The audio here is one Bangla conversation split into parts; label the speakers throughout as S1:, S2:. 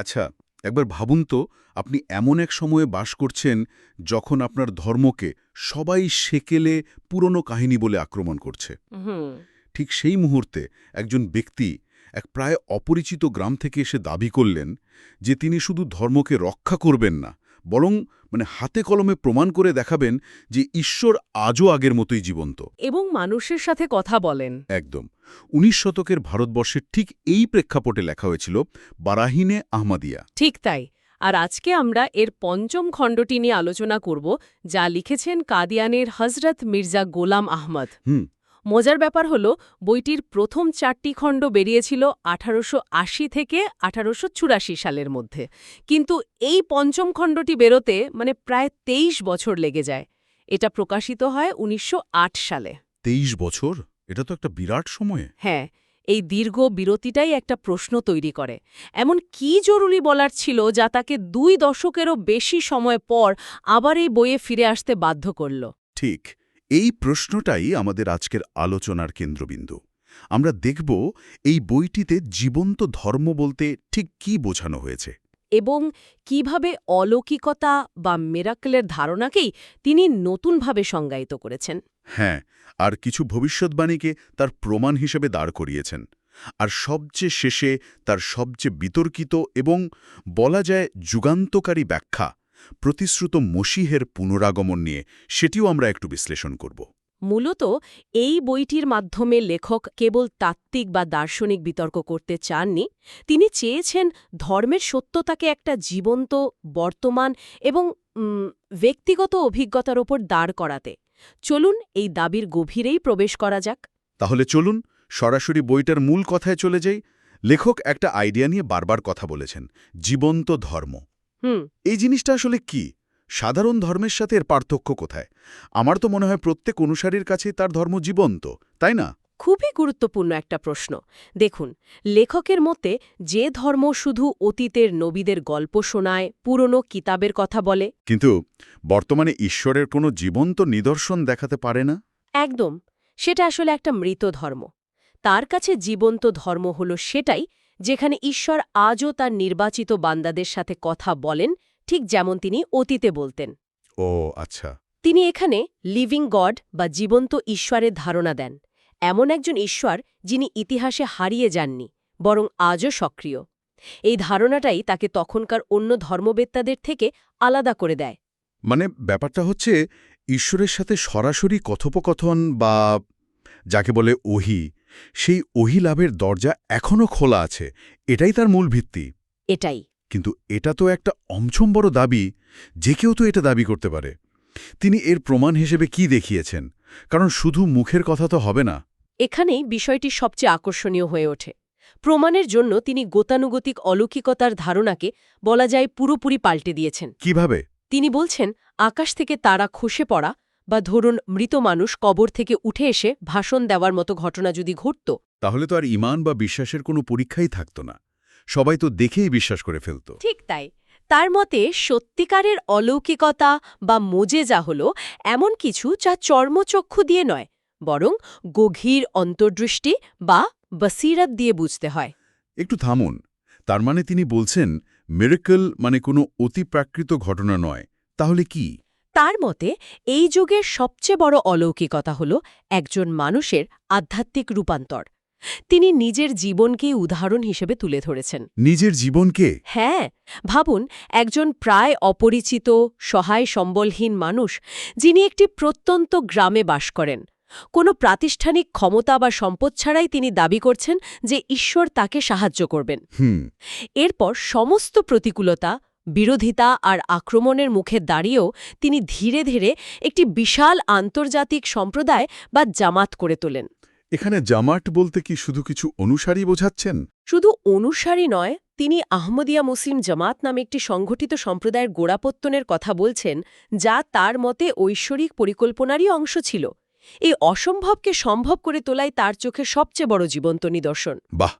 S1: আচ্ছা একবার ভাবুন তো আপনি এমন এক সময়ে বাস করছেন যখন আপনার ধর্মকে সবাই সেকেলে পুরনো কাহিনী বলে আক্রমণ করছে। ঠিক সেই মুহূর্তে একজন ব্যক্তি এক প্রায় অপরিচিত গ্রাম থেকে এসে দাবি করলেন যে তিনি শুধু ধর্মকে রক্ষা করবেন না বরং মানে হাতে কলমে প্রমাণ করে দেখাবেন যে ঈশ্বর আজও আগের মতোই জীবন্ত।
S2: এবং মানুষের সাথে কথা বলেন।
S1: একদম। উনিশ শতকের ভারতবর্ষের ঠিক এই প্রেক্ষাপটে লেখা হয়েছিল বারাহিনে আহমাদিয়া।
S2: ঠিক তাই। আর আজকে আমরা এর পঞ্চম খণ্ডটি নিয়ে আলোচনা করব যা লিখেছেন কাদিয়ানের হজরত মির্জা গোলাম আহমদ।
S1: হুম।
S2: মজার ব্যাপার হল বইটির প্রথম চারটি খণ্ড বেরিয়েছিল আঠারোশো আশি থেকে আঠারোশো চুরাশি সালের মধ্যে। কিন্তু এই পঞ্চম খণ্ডটি বেরোতে মানে প্রায় তেইশ বছর লেগে যায়। এটা প্রকাশিত হয় উনিশশো আট সালে।
S1: তেইশ বছর? এটা তো একটা বিরাট সময়ে।
S2: হ্যাঁ এই দীর্ঘ বিরতিটাই একটা প্রশ্ন তৈরি করে। এমন কি জরুরি বলার ছিল যা তাকে দুই দশকেরও বেশি সময় পর আবার এই বইয়ে ফিরে আসতে বাধ্য করল?
S1: ঠিক এই প্রশ্নটাই আমাদের আজকের আলোচনার কেন্দ্রবিন্দু। আমরা দেখব এই বইটিতে জীবন্ত ধর্ম বলতে ঠিক কি বোঝানো হয়েছে।
S2: এবং কীভাবে অলৌকিকতা বা মেরাকলের ধারণাকেই তিনি নতুনভাবে সংজ্ঞায়িত করেছেন।
S1: হ্যাঁ আর কিছু ভবিষ্যৎবাণীকে তার প্রমাণ হিসেবে দাঁড় করিয়েছেন। আর সবচেয়ে শেষে তার সবচেয়ে বিতর্কিত এবং বলা যায় যুগান্তকারী ব্যাখ্যা প্রতিশ্রুত মসিহের পুনরাগমন নিয়ে সেটিও আমরা একটু বিশ্লেষণ করব।
S2: মূলত এই বইটির মাধ্যমে লেখক কেবল তাত্ত্বিক বা দার্শনিক বিতর্ক করতে চাননি তিনি চেয়েছেন ধর্মের সত্যতাকে একটা জীবন্ত বর্তমান এবং ব্যক্তিগত অভিজ্ঞতার ওপর দাঁড় করাতে। চলুন এই দাবির গভীরেই প্রবেশ করা যাক।
S1: তাহলে চলুন সরাসরি বইটার মূল কথায় চলে যাই। লেখক একটা আইডিয়া নিয়ে বারবার কথা বলেছেন জীবন্ত ধর্ম।
S2: হুম।
S1: এই জিনিসটা আসলে কি? সাধারণ ধর্মের সাথে এর পার্থক্য কোথায়? আমার তো মনে হয় প্রত্যেক অনুসারীর কাছে তার ধর্ম জীবন্ত তাই না?
S2: খুবই গুরুত্বপূর্ণ একটা প্রশ্ন। দেখুন লেখকের মতে যে ধর্ম শুধু অতীতের নবীদের গল্প শোনায় পুরনো কিতাবের কথা বলে।
S1: কিন্তু বর্তমানে ঈশ্বরের কোনো জীবন্ত নিদর্শন দেখাতে পারে না?
S2: একদম সেটা আসলে একটা মৃত ধর্ম। তার কাছে জীবন্ত ধর্ম হল সেটাই যেখানে ঈশ্বর আজও তার নির্বাচিত বান্দাদের সাথে কথা বলেন ঠিক যেমন তিনি অতীতে বলতেন।
S1: ও আচ্ছা।
S2: তিনি এখানে লিভিং গড বা জীবন্ত ঈশ্বরের ধারণা দেন। এমন একজন ঈশ্বর যিনি ইতিহাসে হারিয়ে যাননি বরং আজও সক্রিয়। এই ধারণাটাই তাকে তখনকার অন্য ধর্মবেত্তাদের থেকে আলাদা করে দেয়।
S1: মানে ব্যাপারটা হচ্ছে ঈশ্বরের সাথে সরাসরি কথোপকথন বা যাকে বলে ওহি সেই ওহি লাভের দরজা এখনও খোলা আছে এটাই তার মূল ভিত্তি।
S2: এটাই।
S1: কিন্তু এটা তো একটা অমছম বড় দাবি যে কেউ তো এটা দাবি করতে পারে। তিনি এর প্রমাণ হিসেবে কি দেখিয়েছেন? কারণ শুধু মুখের কথা তো হবে না।
S2: এখানেই বিষয়টি সবচেয়ে আকর্ষণীয় হয়ে ওঠে। প্রমাণের জন্য তিনি গতানুগতিক অলৌকিকতার ধারণাকে বলা যায় পুরোপুরি পাল্টে দিয়েছেন।
S1: কীভাবে?
S2: তিনি বলছেন আকাশ থেকে তারা খসে পড়া বা ধরুন মৃত মানুষ কবর থেকে উঠে এসে ভাষণ দেওয়ার মতো ঘটনা যদি ঘটত।
S1: তাহলে তো আর ইমান বা বিশ্বাসের কোনো পরীক্ষাই থাকত না। সবাই তো দেখেই বিশ্বাস করে ফেলত।
S2: ঠিক তাই। তার মতে সত্যিকারের অলৌকিকতা বা মোজেজা হল এমন কিছু যা চর্মচক্ষু দিয়ে নয় বরং গভীর অন্তর্দৃষ্টি বা বসিরাত দিয়ে বুঝতে হয়।
S1: একটু থামুন। তার মানে তিনি বলছেন মেরেকল মানে কোনো অতিপ্রাকৃত ঘটনা নয়। তাহলে কি?
S2: তার মতে এই যুগের সবচেয়ে বড় অলৌকিকতা হল একজন মানুষের আধ্যাত্মিক রূপান্তর। তিনি নিজের জীবনকেই উদাহরণ হিসেবে তুলে ধরেছেন।
S1: নিজের জীবনকে?
S2: হ্যাঁ ভাবুন একজন প্রায় অপরিচিত সহায় সম্বলহীন মানুষ যিনি একটি প্রত্যন্ত গ্রামে বাস করেন। কোনো প্রাতিষ্ঠানিক ক্ষমতা বা সম্পদ ছাড়াই তিনি দাবি করছেন যে ঈশ্বর তাকে সাহায্য করবেন।
S1: হুম।
S2: এরপর সমস্ত প্রতিকূলতা বিরোধিতা আর আক্রমণের মুখে দাঁড়িয়েও তিনি ধীরে ধীরে একটি বিশাল আন্তর্জাতিক সম্প্রদায় বা জামাত করে তোলেন।
S1: এখানে জামাট বলতে কি শুধু কিছু অনুসারী বোঝাচ্ছেন?
S2: শুধু অনুসারী নয় তিনি আহমদিয়া মুসলিম জামাত নামে একটি সংগঠিত সম্প্রদায়ের গোড়াপত্তনের কথা বলছেন যা তার মতে ঐশ্বরিক পরিকল্পনারই অংশ ছিল। এই অসম্ভবকে সম্ভব করে তোলাই তার চোখে সবচেয়ে বড় জীবন্ত নিদর্শন।
S1: বাহ!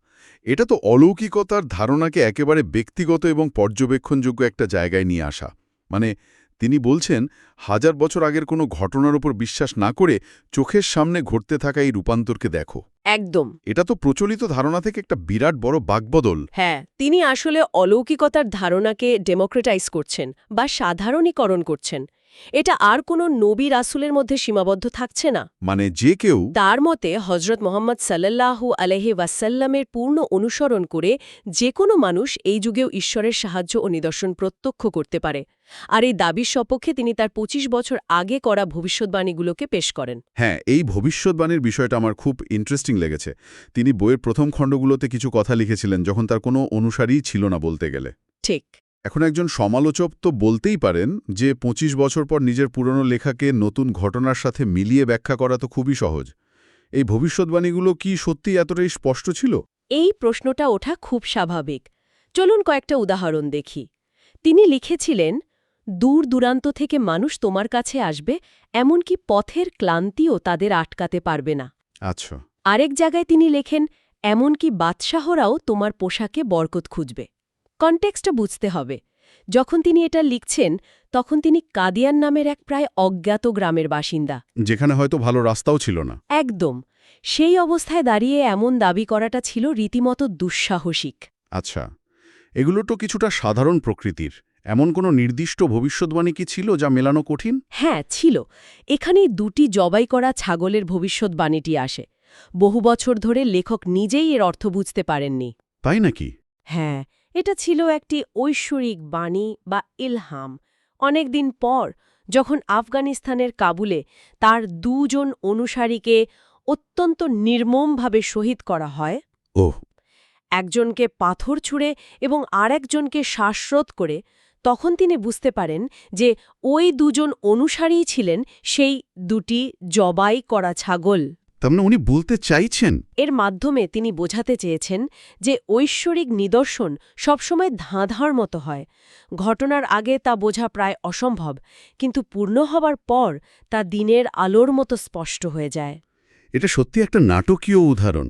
S1: এটা তো অলৌকিকতার ধারণাকে একেবারে ব্যক্তিগত এবং পর্যবেক্ষণযোগ্য একটা জায়গায় নিয়ে আসা। মানে তিনি বলছেন হাজার বছর আগের কোনো ঘটনার উপর বিশ্বাস না করে চোখের সামনে ঘটতে থাকা এই রূপান্তরকে দেখো।
S2: একদম।
S1: এটা তো প্রচলিত ধারণা থেকে একটা বিরাট বড় বাকবদল।
S2: হ্যাঁ তিনি আসলে অলৌকিকতার ধারণাকে ডেমোক্রেটাইজ করছেন বা সাধারণীকরণ করছেন। এটা আর কোনো নবী রাসুলের মধ্যে সীমাবদ্ধ থাকছে না।
S1: মানে যে কেউ
S2: তার মতে হজরত মোহাম্মদ সাল্লাল্লাহু আলহি ওয়াসাল্লামের পূর্ণ অনুসরণ করে যে কোনো মানুষ এই যুগেও ঈশ্বরের সাহায্য ও নিদর্শন প্রত্যক্ষ করতে পারে। আর এই দাবির সপক্ষে তিনি তার ২৫ বছর আগে করা ভবিষ্যৎবাণীগুলোকে পেশ করেন।
S1: হ্যাঁ এই ভবিষ্যৎবাণীর বিষয়টা আমার খুব ইন্টারেস্টিং লেগেছে। তিনি বইয়ের প্রথম খণ্ডগুলোতে কিছু কথা লিখেছিলেন যখন তার কোনো অনুসারীই ছিল না বলতে গেলে।
S2: ঠিক।
S1: এখন একজন সমালোচক তো বলতেই পারেন যে ২৫ বছর পর নিজের পুরনো লেখাকে নতুন ঘটনার সাথে মিলিয়ে ব্যাখ্যা করা তো খুবই সহজ। এই ভবিষ্যৎবাণীগুলো কি সত্যি এতটাই স্পষ্ট ছিল?
S2: এই প্রশ্নটা ওঠা খুব স্বাভাবিক। চলুন কয়েকটা উদাহরণ দেখি। তিনি লিখেছিলেন দূর দূরান্ত থেকে মানুষ তোমার কাছে আসবে এমনকি পথের ক্লান্তিও তাদের আটকাতে পারবে না।
S1: আচ্ছা।
S2: আরেক জায়গায় তিনি লেখেন এমনকি বাদশাহরাও তোমার পোশাকে বরকত খুঁজবে। কনটেক্সটটা বুঝতে হবে। যখন তিনি এটা লিখছেন তখন তিনি কাদিয়ান নামের এক প্রায় অজ্ঞাত গ্রামের বাসিন্দা।
S1: যেখানে হয়তো ভালো রাস্তাও ছিল না।
S2: একদম। সেই অবস্থায় দাঁড়িয়ে এমন দাবি করাটা ছিল রীতিমতো দুঃসাহসিক।
S1: আচ্ছা এগুলো তো কিছুটা সাধারণ প্রকৃতির। এমন কোনো নির্দিষ্ট ভবিষ্যৎবাণী কি ছিল যা মেলানো কঠিন?
S2: হ্যাঁ ছিল। এখানেই দুটি জবাই করা ছাগলের ভবিষ্যৎবাণীটি আসে। বহু বছর ধরে লেখক নিজেই এর অর্থ বুঝতে পারেননি।
S1: তাই নাকি?
S2: হ্যাঁ এটা ছিল একটি ঐশ্বরিক বাণী বা ইলহাম। অনেকদিন পর যখন আফগানিস্তানের কাবুলে তার দুজন অনুসারীকে অত্যন্ত নির্মমভাবে শহীদ করা হয়
S1: ওহ।
S2: একজনকে পাথর ছুঁড়ে এবং আরেকজনকে শ্বাসরোধ করে তখন তিনি বুঝতে পারেন যে ওই দুজন অনুসারীই ছিলেন সেই দুটি জবাই করা ছাগল।
S1: তার মানে উনি বলতে চাইছেন।
S2: এর মাধ্যমে তিনি বোঝাতে চেয়েছেন যে ঐশ্বরিক নিদর্শন সবসময় ধাঁধার মতো হয়। ঘটনার আগে তা বোঝা প্রায় অসম্ভব কিন্তু পূর্ণ হবার পর তা দিনের আলোর মতো স্পষ্ট হয়ে যায়।
S1: এটা সত্যি একটা নাটকীয় উদাহরণ।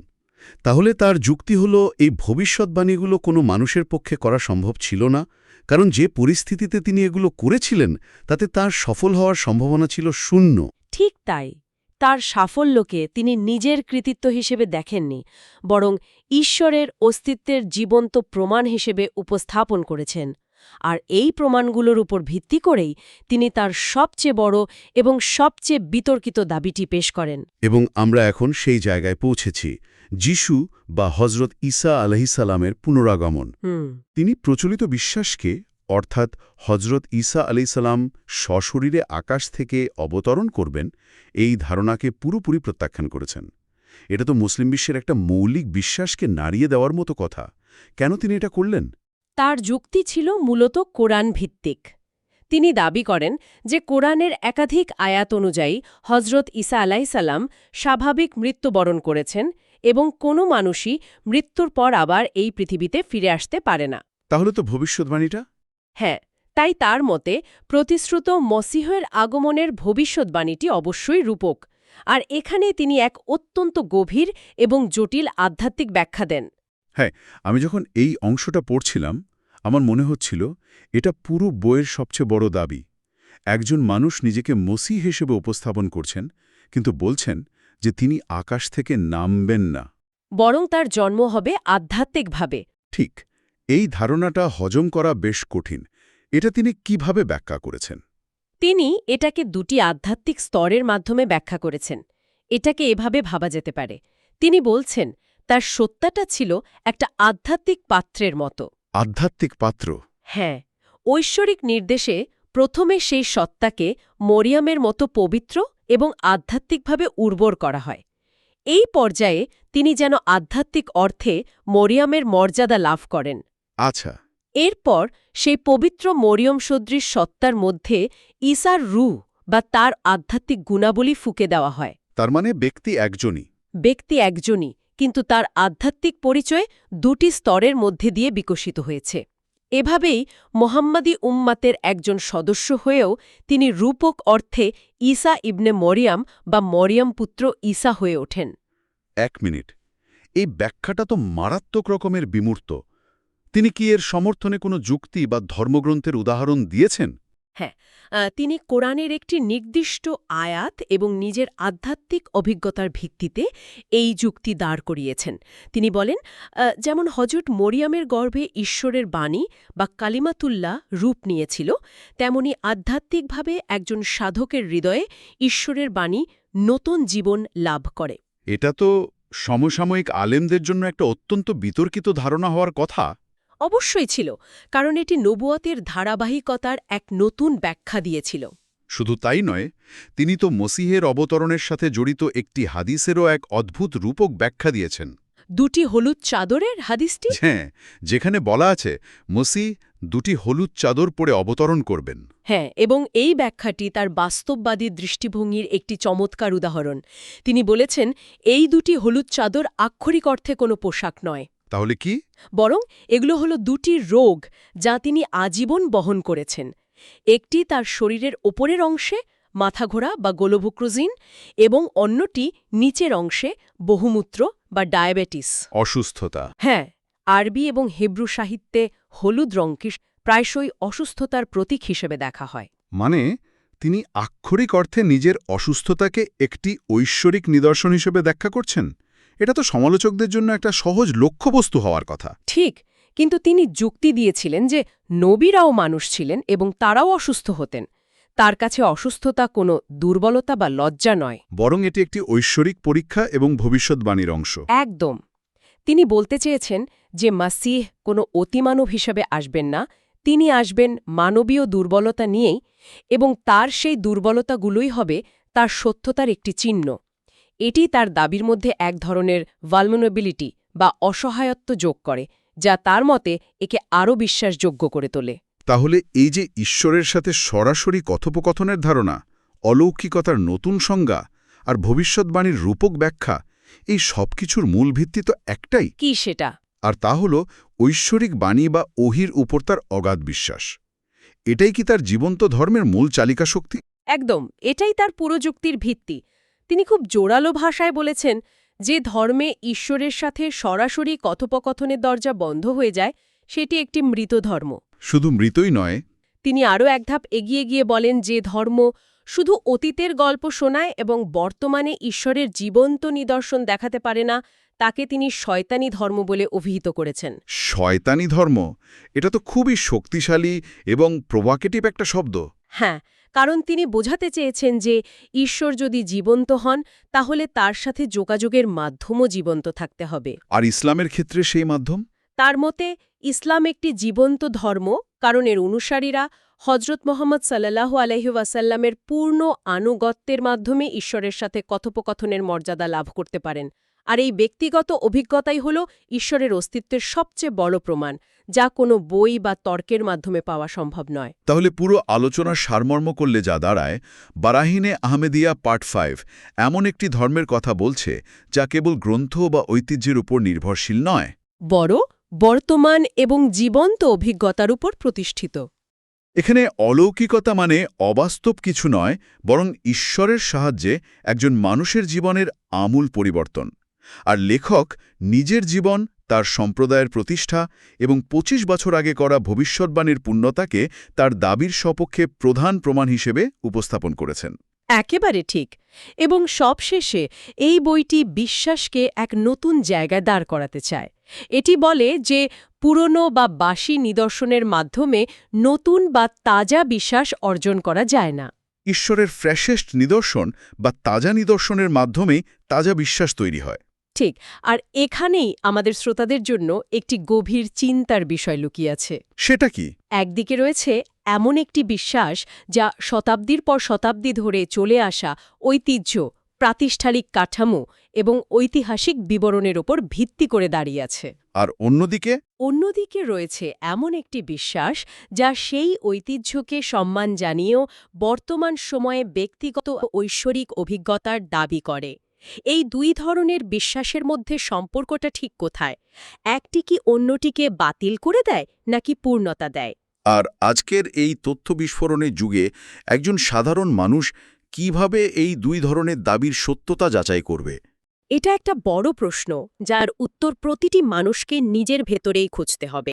S1: তাহলে তার যুক্তি হল এই ভবিষ্যৎবাণীগুলো কোনো মানুষের পক্ষে করা সম্ভব ছিল না কারণ যে পরিস্থিতিতে তিনি এগুলো করেছিলেন তাতে তার সফল হওয়ার সম্ভাবনা ছিল শূন্য।
S2: ঠিক তাই। তার সাফল্যকে তিনি নিজের কৃতিত্ব হিসেবে দেখেননি বরং ঈশ্বরের অস্তিত্বের জীবন্ত প্রমাণ হিসেবে উপস্থাপন করেছেন। আর এই প্রমাণগুলোর উপর ভিত্তি করেই তিনি তার সবচেয়ে বড় এবং সবচেয়ে বিতর্কিত দাবিটি পেশ করেন।
S1: এবং আমরা এখন সেই জায়গায় পৌঁছেছি যিশু বা হজরত ঈসা আলহিসাল্লামের পুনরাগমন। তিনি প্রচলিত বিশ্বাসকে অর্থাৎ হজরত ঈসা আলাইসাল্লাম সশরীরে আকাশ থেকে অবতরণ করবেন এই ধারণাকে পুরোপুরি প্রত্যাখ্যান করেছেন। এটা তো মুসলিম বিশ্বের একটা মৌলিক বিশ্বাসকে নাড়িয়ে দেওয়ার মতো কথা। কেন তিনি এটা করলেন?
S2: তার যুক্তি ছিল মূলত কোরআন ভিত্তিক তিনি দাবি করেন যে কোরআনের একাধিক আয়াত অনুযায়ী হজরত ঈসা আলাইসাল্লাম স্বাভাবিক মৃত্যুবরণ করেছেন এবং কোনো মানুষই মৃত্যুর পর আবার এই পৃথিবীতে ফিরে আসতে পারে না।
S1: তাহলে তো ভবিষ্যৎবাণীটা
S2: হ্যাঁ তাই তার মতে প্রতিশ্রুত মসিহের আগমনের ভবিষ্যৎবাণীটি অবশ্যই রূপক আর এখানে তিনি এক অত্যন্ত গভীর এবং জটিল আধ্যাত্মিক ব্যাখ্যা দেন।
S1: হ্যাঁ আমি যখন এই অংশটা পড়ছিলাম আমার মনে হচ্ছিল এটা পুরো বইয়ের সবচেয়ে বড় দাবি। একজন মানুষ নিজেকে মসি হিসেবে উপস্থাপন করছেন কিন্তু বলছেন যে তিনি আকাশ থেকে নামবেন না।
S2: বরং তার জন্ম হবে আধ্যাত্মিকভাবে।
S1: ঠিক। এই ধারণাটা হজম করা বেশ কঠিন। এটা তিনি কীভাবে ব্যাখ্যা করেছেন?
S2: তিনি এটাকে দুটি আধ্যাত্মিক স্তরের মাধ্যমে ব্যাখ্যা করেছেন। এটাকে এভাবে ভাবা যেতে পারে। তিনি বলছেন তার সত্যাটা ছিল একটা আধ্যাত্মিক পাত্রের মতো।
S1: আধ্যাত্মিক পাত্র?
S2: হ্যাঁ ঐশ্বরিক নির্দেশে প্রথমে সেই সত্তাকে মরিয়ামের মতো পবিত্র এবং আধ্যাত্মিকভাবে উর্বর করা হয়। এই পর্যায়ে তিনি যেন আধ্যাত্মিক অর্থে মরিয়ামের মর্যাদা লাভ করেন।
S1: আচ্ছা।
S2: এরপর সেই পবিত্র মরিয়ম সদৃশ সত্তার মধ্যে ঈসার রু বা তার আধ্যাত্মিক গুণাবলী ফুকে দেওয়া হয়।
S1: তার মানে ব্যক্তি একজনই।
S2: ব্যক্তি একজনই কিন্তু তার আধ্যাত্মিক পরিচয় দুটি স্তরের মধ্যে দিয়ে বিকশিত হয়েছে। এভাবেই মোহাম্মদী উম্মাতের একজন সদস্য হয়েও তিনি রূপক অর্থে ঈসা ইবনে মরিয়াম বা মরিয়াম পুত্র ঈসা হয়ে ওঠেন।
S1: এক মিনিট এই ব্যাখ্যাটা তো মারাত্মক রকমের বিমূর্ত। তিনি কি এর সমর্থনে কোনো যুক্তি বা ধর্মগ্রন্থের উদাহরণ দিয়েছেন?
S2: হ্যাঁ তিনি কোরআনের একটি নির্দিষ্ট আয়াত এবং নিজের আধ্যাত্মিক অভিজ্ঞতার ভিত্তিতে এই যুক্তি দাঁড় করিয়েছেন। তিনি বলেন যেমন হজরত মরিয়ামের গর্ভে ঈশ্বরের বাণী বা কালিমাতুল্লাহ রূপ নিয়েছিল তেমনি আধ্যাত্মিকভাবে একজন সাধকের হৃদয়ে ঈশ্বরের বাণী নতুন জীবন লাভ করে।
S1: এটা তো সমসাময়িক আলেমদের জন্য একটা অত্যন্ত বিতর্কিত ধারণা হওয়ার কথা।
S2: অবশ্যই ছিল কারণ এটি নবুয়তের ধারাবাহিকতার এক নতুন ব্যাখ্যা দিয়েছিল।
S1: শুধু তাই নয় তিনি তো মসিহের অবতরণের সাথে জড়িত একটি হাদিসেরও এক অদ্ভুত রূপক ব্যাখ্যা দিয়েছেন।
S2: দুটি হলুদ চাদরের হাদিসটি?
S1: হ্যাঁ যেখানে বলা আছে মসি দুটি হলুদ চাদর পরে অবতরণ করবেন।
S2: হ্যাঁ এবং এই ব্যাখ্যাটি তার বাস্তববাদী দৃষ্টিভঙ্গির একটি চমৎকার উদাহরণ। তিনি বলেছেন এই দুটি হলুদ চাদর আক্ষরিক অর্থে কোনো পোশাক নয়।
S1: তাহলে কি?
S2: বরং এগুলো হলো দুটি রোগ যা তিনি আজীবন বহন করেছেন। একটি তার শরীরের ওপরের অংশে মাথা ঘোরা বা গোলভুক্রোজিন এবং অন্যটি নিচের অংশে বহুমূত্র বা ডায়াবেটিস।
S1: অসুস্থতা।
S2: হ্যাঁ আরবি এবং হেব্রু সাহিত্যে হলুদ রঙকে প্রায়শই অসুস্থতার প্রতীক হিসেবে দেখা হয়।
S1: মানে তিনি আক্ষরিক অর্থে নিজের অসুস্থতাকে একটি ঐশ্বরিক নিদর্শন হিসেবে ব্যাখ্যা করছেন? এটা তো সমালোচকদের জন্য একটা সহজ লক্ষ্যবস্তু হওয়ার কথা।
S2: ঠিক কিন্তু তিনি যুক্তি দিয়েছিলেন যে নবীরাও মানুষ ছিলেন এবং তারাও অসুস্থ হতেন। তার কাছে অসুস্থতা কোনো দুর্বলতা বা লজ্জা নয়।
S1: বরং এটি একটি ঐশ্বরিক পরীক্ষা এবং ভবিষ্যৎবাণীর অংশ।
S2: একদম। তিনি বলতে চেয়েছেন যে মাসিহ কোনো অতিমানব হিসেবে আসবেন না তিনি আসবেন মানবীয় দুর্বলতা নিয়েই এবং তার সেই দুর্বলতাগুলোই হবে তার সত্যতার একটি চিহ্ন। এটি তার দাবির মধ্যে এক ধরনের ভালমোনেবিলিটি বা অসহায়ত্ব যোগ করে যা তার মতে একে আরও বিশ্বাসযোগ্য করে তোলে।
S1: তাহলে এই যে ঈশ্বরের সাথে সরাসরি কথোপকথনের ধারণা অলৌকিকতার নতুন সংজ্ঞা আর ভবিষ্যৎবাণীর রূপক ব্যাখ্যা এই সবকিছুর মূল ভিত্তি তো একটাই।
S2: কি সেটা?
S1: আর তা হল ঐশ্বরিক বাণী বা ওহির উপর তার অগাধ বিশ্বাস। এটাই কি তার জীবন্ত ধর্মের মূল চালিকা শক্তি
S2: একদম এটাই তার পুরো যুক্তির ভিত্তি। তিনি খুব জোরালো ভাষায় বলেছেন যে ধর্মে ঈশ্বরের সাথে সরাসরি কথোপকথনের দরজা বন্ধ হয়ে যায় সেটি একটি মৃত ধর্ম।
S1: শুধু মৃতই নয়।
S2: তিনি আরও এক ধাপ এগিয়ে গিয়ে বলেন যে ধর্ম শুধু অতীতের গল্প শোনায় এবং বর্তমানে ঈশ্বরের জীবন্ত নিদর্শন দেখাতে পারে না তাকে তিনি শয়তানি ধর্ম বলে অভিহিত করেছেন।
S1: শয়তানি ধর্ম? এটা তো খুবই শক্তিশালী এবং প্রোভাকেটিভ একটা শব্দ।
S2: হ্যাঁ কারণ তিনি বোঝাতে চেয়েছেন যে ঈশ্বর যদি জীবন্ত হন তাহলে তার সাথে যোগাযোগের মাধ্যমও জীবন্ত থাকতে হবে।
S1: আর ইসলামের ক্ষেত্রে সেই মাধ্যম?
S2: তার মতে ইসলাম একটি জীবন্ত ধর্ম কারণ এর অনুসারীরা হজরত মোহাম্মদ সাল্লাহু আলহি ওয়াসাল্লামের পূর্ণ আনুগত্যের মাধ্যমে ঈশ্বরের সাথে কথোপকথনের মর্যাদা লাভ করতে পারেন। আর এই ব্যক্তিগত অভিজ্ঞতাই হল ঈশ্বরের অস্তিত্বের সবচেয়ে বড় প্রমাণ যা কোনো বই বা তর্কের মাধ্যমে পাওয়া সম্ভব নয়।
S1: তাহলে পুরো আলোচনার সারমর্ম করলে যা দাঁড়ায় বারাহিনে আহমেদিয়া পার্ট ফাইভ এমন একটি ধর্মের কথা বলছে যা কেবল গ্রন্থ বা ঐতিহ্যের উপর নির্ভরশীল নয়।
S2: বড় বর্তমান এবং জীবন্ত অভিজ্ঞতার উপর প্রতিষ্ঠিত।
S1: এখানে অলৌকিকতা মানে অবাস্তব কিছু নয় বরং ঈশ্বরের সাহায্যে একজন মানুষের জীবনের আমূল পরিবর্তন। আর লেখক নিজের জীবন তার সম্প্রদায়ের প্রতিষ্ঠা এবং ২৫ বছর আগে করা ভবিষ্যৎবাণীর পূর্ণতাকে তার দাবির সপক্ষে প্রধান প্রমাণ হিসেবে উপস্থাপন করেছেন।
S2: একেবারে ঠিক। এবং সবশেষে এই বইটি বিশ্বাসকে এক নতুন জায়গায় দাঁড় করাতে চায়। এটি বলে যে পুরনো বা বাসি নিদর্শনের মাধ্যমে নতুন বা তাজা বিশ্বাস অর্জন করা যায় না।
S1: ঈশ্বরের ফ্রেশেস্ট নিদর্শন বা তাজা নিদর্শনের মাধ্যমেই তাজা বিশ্বাস তৈরি হয়।
S2: ঠিক আর এখানেই আমাদের শ্রোতাদের জন্য একটি গভীর চিন্তার বিষয় লুকিয়ে আছে।
S1: সেটা কি?
S2: একদিকে রয়েছে এমন একটি বিশ্বাস যা শতাব্দীর পর শতাব্দী ধরে চলে আসা ঐতিহ্য প্রাতিষ্ঠানিক কাঠামো এবং ঐতিহাসিক বিবরণের ওপর ভিত্তি করে দাঁড়িয়ে আছে।
S1: আর অন্যদিকে?
S2: অন্যদিকে রয়েছে এমন একটি বিশ্বাস যা সেই ঐতিহ্যকে সম্মান জানিয়েও বর্তমান সময়ে ব্যক্তিগত ঐশ্বরিক অভিজ্ঞতার দাবি করে। এই দুই ধরনের বিশ্বাসের মধ্যে সম্পর্কটা ঠিক কোথায়? একটি কি অন্যটিকে বাতিল করে দেয় নাকি পূর্ণতা দেয়?
S1: আর আজকের এই তথ্য বিস্ফোরণের যুগে একজন সাধারণ মানুষ কীভাবে এই দুই ধরনের দাবির সত্যতা যাচাই করবে?
S2: এটা একটা বড় প্রশ্ন যার উত্তর প্রতিটি মানুষকে নিজের ভেতরেই খুঁজতে হবে।